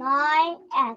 nine, and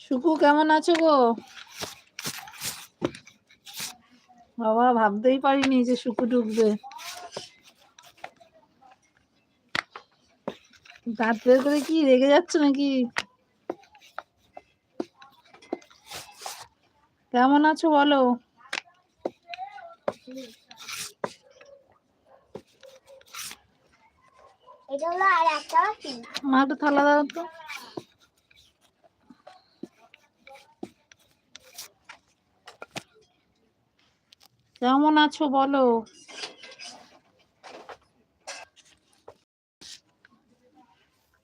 Suku কেমন আছো গো? বাবা ভাবতেই পারিনি যে সুকু ঢুকবে। দাঁত বের করে কি রেগে যাচ্ছ নাকি? কেমন আছো বলো? মা একটু থালা দাও তো। কেমন আছো বলো?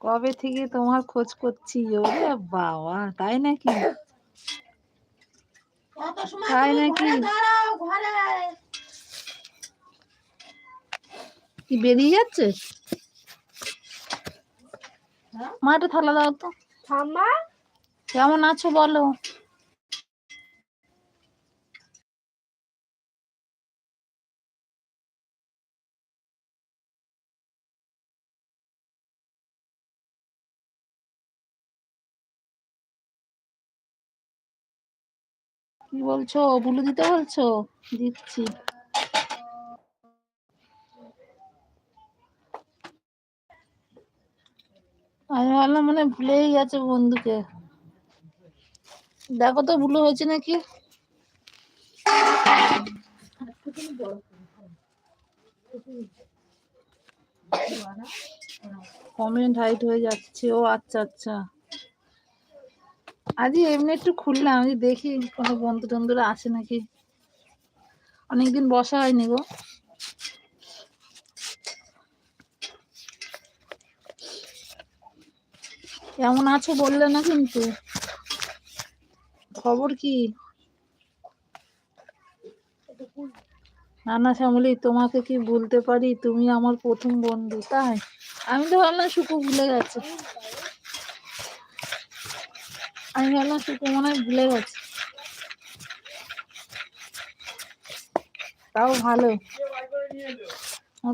কবে থেকে তোমার খোঁজ করছি? ওরে বাবা তাই নাকি? তাই নাকি? কি বেরিয়ে যাচ্ছে? মা একটু থালা দাও তো। কেমন আছো বলো? কি বলছো? বুলু দিতে বলছো? দিচ্ছি। আমি ভাবলাম মানে ভুলেই গেছে বন্ধুকে। দেখো তো ভুলো হয়েছে নাকি? কমেন্ট হাইট হয়ে যাচ্ছে। ও আচ্ছা আচ্ছা। আজই এমনি একটু খুললাম আমি দেখি কোনো বন্ধু টন্ধুরা আসে নাকি। অনেকদিন বসা হয়নি গো। কেমন আছো বললে না কিন্তু। খবর কি? না না শ্যামলি, তোমাকে কি বলতে পারি? তুমি আমার প্রথম বন্ধু, তাই? আমি তো ভাবলাম সুকু ভুলে গেছে। আমি ভাবলাম সুকু মনে হয় ভুলে গেছে। তাও ভালো।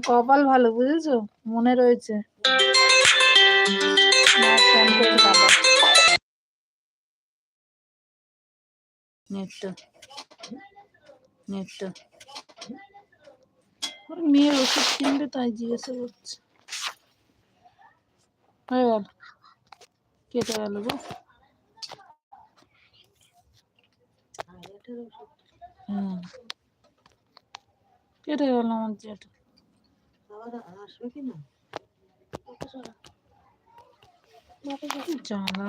কপাল ভালো, বুঝেছ? মনে রয়েছে। মেয়ের ওষুধ কিনবে, তাই জিজ্ঞাসা করছে। হয়ে গেল কেটে গেল গো। পেটের ওষুধ হুম আমার যেটা আসবে কি না জানা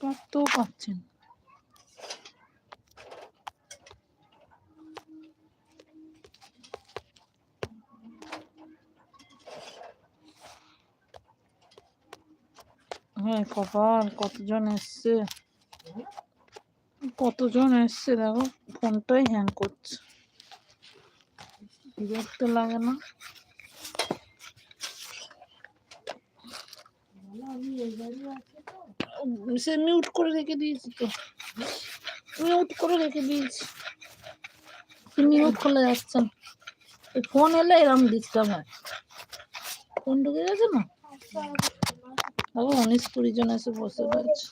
পারছেন হ্যাঁ কপাল কতজন এসছে? কতজন এসছে দেখো ফোনটাই হ্যাং করছে। বিরক্ত লাগে না? উম, সে মিউট করে রেখে দিয়েছি তো। মিউট করে রেখে দিয়েছি। মিউট খোলা যাচ্ছে। না ফোন এলে এরকম ডিস্টার্ব হয় ফোন ঢুকে গেছে না? দেখো উনিশ কুড়ি জন এসে বসে রয়েছে।